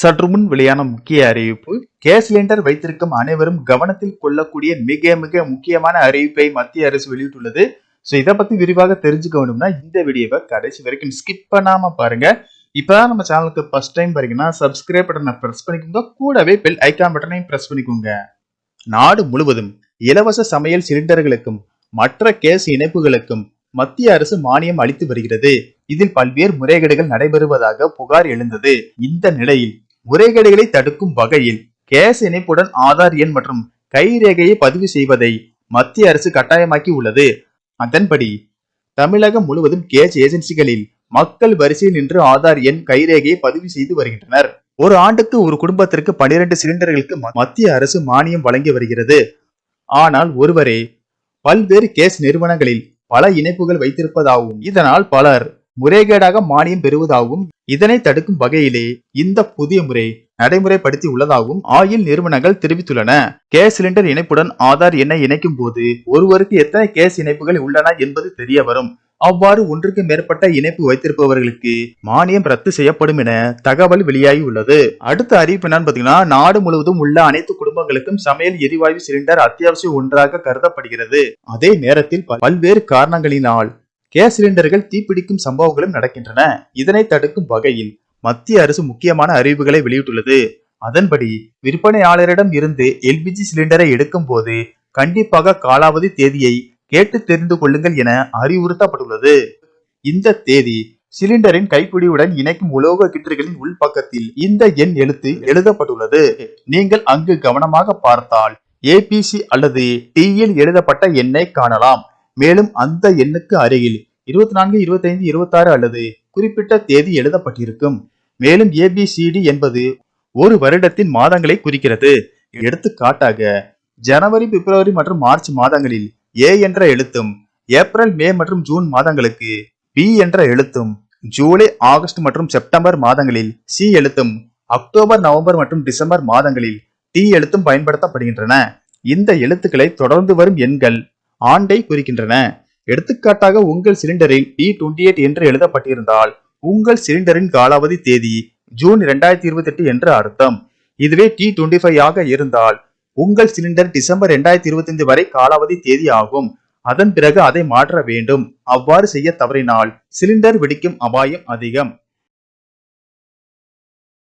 சற்று முன் வெளியான முக்கிய அறிவிப்பு கேஸ் சிலிண்டர் வைத்திருக்கும் அனைவரும் கவனத்தில் கொள்ளக்கூடிய மிக மிக முக்கியமான அறிவிப்பை மத்திய அரசு வெளியிட்டுள்ளது. ஸோ இதை பத்தி விரிவாக தெரிஞ்சுக்கணும்னா இந்த வீடியோவை கடைசி வரைக்கும் ஸ்கிப் பண்ணாம பாருங்க. இப்பதான் நம்ம சேனலுக்கு ஃபர்ஸ்ட் டைம் பாருங்கன்னா சப்ஸ்கிரைப் பட்டனை பிரஸ் பண்ணிக்கோங்க. கூடவே பெல் ஐக்கான் பட்டனையும் பிரஸ் பண்ணிக்கோங்க. நாடு முழுவதும் இலவச சமையல் சிலிண்டர்களுக்கும் மற்ற கேஸ் இணைப்புகளுக்கும் மத்திய அரசு மானியம் அளித்து வருகிறது. இதில் பல்வேறு முறைகேடுகள் நடைபெறுவதாக புகார் எழுந்தது. இந்த நிலையில் முறைகேடுகளை தடுக்கும் வகையில் கேஸ் இணைப்புடன் ஆதார் எண் மற்றும் கைரேகையை பதிவு செய்வதை மத்திய அரசு கட்டாயமாக்கி உள்ளது. அதன்படி தமிழகம் முழுவதும் கேஸ் ஏஜென்சிகளில் மக்கள் வரிசையில் நின்று ஆதார் எண் கைரேகையை பதிவு செய்து வருகின்றனர். ஒரு ஆண்டுக்கு ஒரு குடும்பத்திற்கு பனிரெண்டு சிலிண்டர்களுக்கு மத்திய அரசு மானியம் வழங்கி வருகிறது. ஆனால் ஒருவரே பல்வேறு கேஸ் நிறுவனங்களில் பல இணைப்புகள் வைத்திருப்பதாகவும் இதனால் பலர் முறைகேடாக மானியம் பெறுவதாகவும் இதனை தடுக்கும் வகையிலே இந்த புதிய முறை நடைமுறைப்படுத்தி உள்ளதாகவும் ஆயில் நிறுவனங்கள் தெரிவித்துள்ளன. கேஸ் சிலிண்டர் இணைப்புடன் ஆதார் எண்ணை இணைக்கும் போது ஒருவருக்கு எத்தனை கேஸ் இணைப்புகள் உள்ளன என்பது தெரிய வரும். அவ்வாறு ஒன்றுக்கு மேற்பட்ட இணைப்பு வைத்திருப்பவர்களுக்கு மானியம் ரத்து செய்யப்படும் என தகவல் வெளியாகி உள்ளது. அடுத்த அறிவிப்பு என்னன்னு பாத்தீங்கன்னா நாடு முழுவதும் உள்ள அனைத்து குடும்பங்களுக்கும் சமையல் எரிவாயு சிலிண்டர் அத்தியாவசிய ஒன்றாக கருதப்படுகிறது. அதே நேரத்தில் பல்வேறு காரணங்களினால் கேஸ் சிலிண்டர்கள் தீப்பிடிக்கும் சம்பவங்களும் நடக்கின்றன. இதனை தடுக்கும் வகையில் மத்திய அரசு முக்கியமான அறிவிப்புகளை வெளியிட்டுள்ளது. அதன்படி விற்பனையாளரிடம் இருந்து எல்பிஜி சிலிண்டரை எடுக்கும் போது கண்டிப்பாக காலாவதி தேதியை கேட்டு தெரிந்து கொள்ளுங்கள் என அறிவுறுத்தப்பட்டுள்ளது. இந்த தேதி சிலிண்டரின் கைப்பிடியுடன் இணைக்கும் உலோக கிற்றுகளின் உள்பக்கத்தில் இந்த எண் எழுத்து எழுதப்பட்டுள்ளது. நீங்கள் அங்கு கவனமாக பார்த்தால் ஏபிசி அல்லது டியில் எழுதப்பட்ட எண்ணை காணலாம். மேலும் அந்த எண்ணுக்கு அருகில் இருபத்தி நான்கு இருபத்தைந்து இருபத்தாறு அல்லது குறிப்பிட்ட தேதி எழுதப்பட்டிருக்கும். மேலும் ஏபிசிடி என்பது ஒரு வருடத்தின் மாதங்களை குறிக்கிறது. எடுத்துக்காட்டாக ஜனவரி பிப்ரவரி மற்றும் மார்ச் மாதங்களில் ஏ என்ற எழுத்தும் ஏப்ரல் மே மற்றும் ஜூன் மாதங்களுக்கு பி என்ற எழுத்தும் ஜூலை ஆகஸ்ட் மற்றும் செப்டம்பர் மாதங்களில் சி எழுத்தும் அக்டோபர் நவம்பர் மற்றும் டிசம்பர் மாதங்களில் டி எழுத்தும் பயன்படுத்தப்படுகின்றன. இந்த எழுத்துக்களை தொடர்ந்து வரும் எண்கள் ஆண்டை குறிக்கின்றன. எடுத்துக்காட்டாக உங்கள் சிலிண்டரில் டி டுவெண்டி எயிட் என்று எழுதப்பட்டிருந்தால் உங்கள் சிலிண்டரின் காலாவதி தேதி ஜூன் இரண்டாயிரத்தி இருபத்தி எட்டு என்று அர்த்தம். இதுவே டி டுவெண்ட்டி ஃபைவ் ஆக இருந்தால் உங்கள் சிலிண்டர் டிசம்பர் இரண்டாயிரத்தி இருபத்தி ஐந்து வரை காலாவதி தேதி ஆகும். அதன் பிறகு அதை மாற்ற வேண்டும். அவ்வாறு செய்ய தவறினால் சிலிண்டர் வெடிக்கும் அபாயம் அதிகம்.